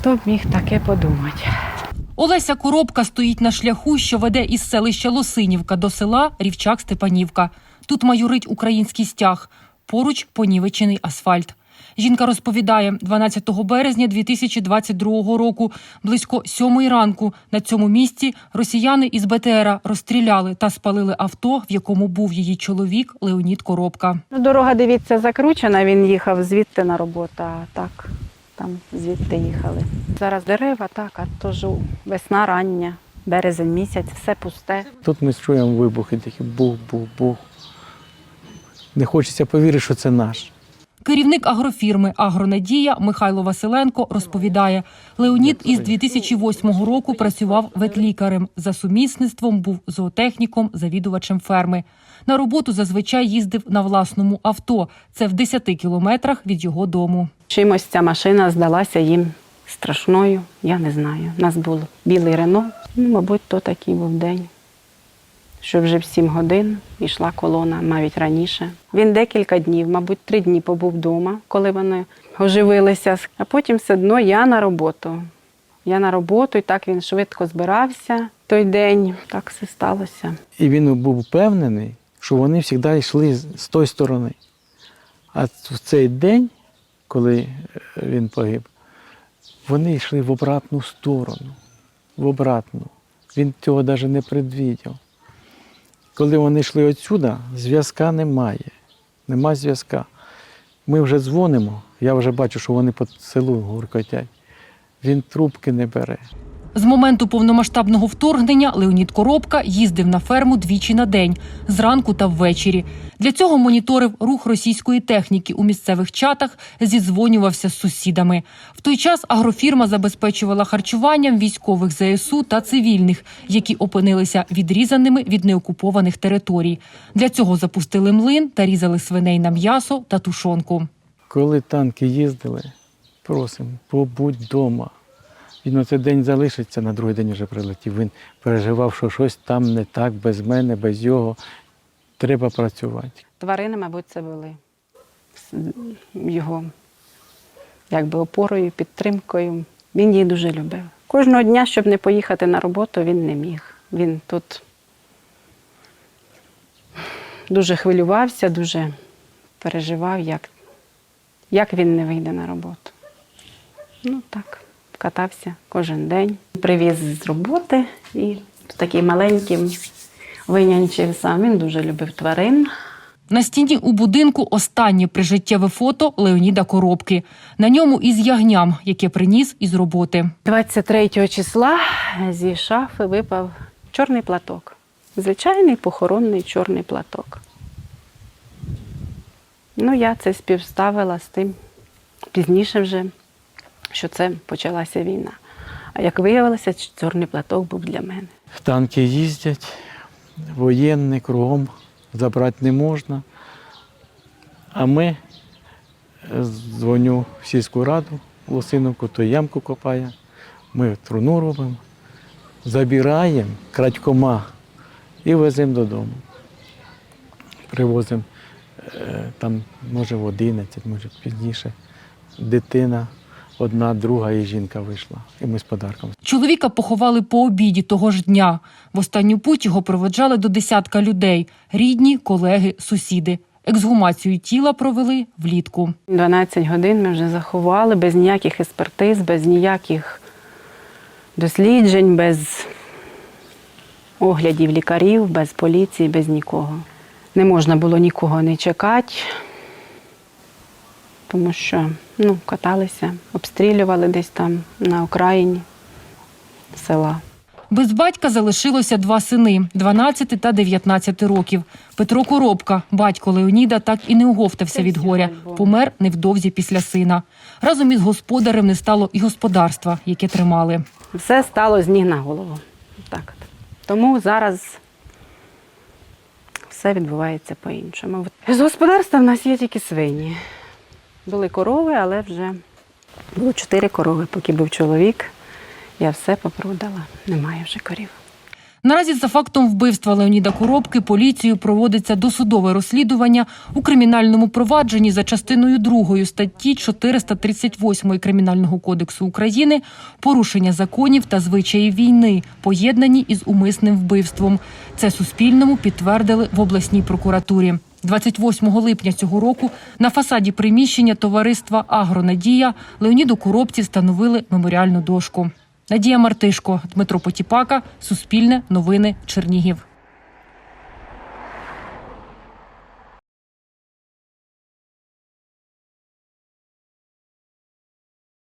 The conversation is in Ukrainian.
Хто б міг таке подумати? Олеся Коробка стоїть на шляху, що веде із селища Лосинівка до села Рівчак-Степанівка. Тут майорить український стяг, поруч понівечений асфальт. Жінка розповідає, 12 березня 2022 року, близько сьомої ранку, на цьому місці росіяни із БТРа розстріляли та спалили авто, в якому був її чоловік Леонід Коробка. Ну, дорога, дивіться, закручена, він їхав звідти на роботу, а так, там звідти їхали. Зараз дерева, так, а то ж весна рання, березень місяць, все пусте. Тут ми чуємо вибухи, такі бух-бух-бух. Не хочеться повірити, що це наш. Керівник агрофірми Агронадія Михайло Василенко розповідає, Леонід із 2008 року працював ветлікарем. За сумісництвом був зоотехніком, завідувачем ферми. На роботу зазвичай їздив на власному авто. Це в 10 кілометрах від його дому. Чимось ця машина здалася їм страшною, я не знаю. У нас був білий Рено. Ну, мабуть, то такий був день. Що вже в 7 годин йшла колона, навіть раніше. Він декілька днів, мабуть, три дні побув вдома, коли вони оживилися. А потім все одно я на роботу. Я на роботу, і так він швидко збирався той день. Так все сталося. І він був впевнений, що вони завжди йшли з тої сторони. А в цей день, коли е, він погиб, вони йшли в обратну сторону. В обратну. Він цього навіть не предвідів. Коли вони йшли отсюда, зв'язка немає. Нема зв'язка. Ми вже дзвонимо, я вже бачу, що вони по селу гуркотять. Він трубки не бере. З моменту повномасштабного вторгнення Леонід Коробка їздив на ферму двічі на день зранку та ввечері. Для цього моніторив рух російської техніки у місцевих чатах, зідзвонювався з сусідами. В той час агрофірма забезпечувала харчуванням військових ЗСУ та цивільних, які опинилися відрізаними від неокупованих територій. Для цього запустили млин та різали свиней на м'ясо та тушонку. Коли танки їздили, просимо, побудь вдома. Він на цей день залишиться, на другий день вже прилетів. Він переживав, що щось там не так, без мене, без його. Треба працювати. Тварини, мабуть, це були його якби опорою, підтримкою. Він її дуже любив. Кожного дня, щоб не поїхати на роботу, він не міг. Він тут дуже хвилювався, дуже переживав, як, як він не вийде на роботу. Ну так, катався кожен день. Привіз з роботи і такий маленьким винянчив сам. Він дуже любив тварин. На стіні у будинку останнє прижиттєве фото Леоніда Коробки. На ньому із ягням, яке приніс із роботи. 23 числа зі шафи випав чорний платок. Звичайний похоронний чорний платок. Ну, я це співставила з тим пізніше вже, що це почалася війна. А як виявилося, чорний платок був для мене. Танки їздять, воєнні кругом забрати не можна. А ми е, дзвоню в сільську раду Лосиновку, то ямку копає, ми труну робимо, забираємо крадькома і веземо додому. Привозимо е, там, може, в 11, може пізніше. Дитина, одна, друга і жінка вийшла. І ми з подарком. Чоловіка поховали по обіді того ж дня. В останню путь його проведжали до десятка людей: рідні, колеги, сусіди. Ексгумацію тіла провели влітку. 12 годин ми вже заховали без ніяких експертиз, без ніяких досліджень, без оглядів лікарів, без поліції, без нікого. Не можна було нікого не чекати, тому що ну, каталися, обстрілювали десь там на окраїні села. Без батька залишилося два сини 12 та 19 років. Петро Коробка, батько Леоніда, так і не оговтався від горя. Помер невдовзі після сина. Разом із господарем не стало і господарства, яке тримали. Все стало з ніг на голову. Так. Тому зараз все відбувається по-іншому. З господарства в нас є тільки свині. Були корови, але вже було чотири корови, поки був чоловік. Я все попродала. Немає вже корів. Наразі за фактом вбивства Леоніда Коробки поліцією проводиться досудове розслідування у кримінальному провадженні за частиною 2 статті 438 Кримінального кодексу України порушення законів та звичаїв війни, поєднані із умисним вбивством. Це Суспільному підтвердили в обласній прокуратурі. 28 липня цього року на фасаді приміщення товариства Агронадія Леоніду Коробці встановили меморіальну дошку. Надія Мартишко, Дмитро Потіпака, Суспільне, Новини, Чернігів.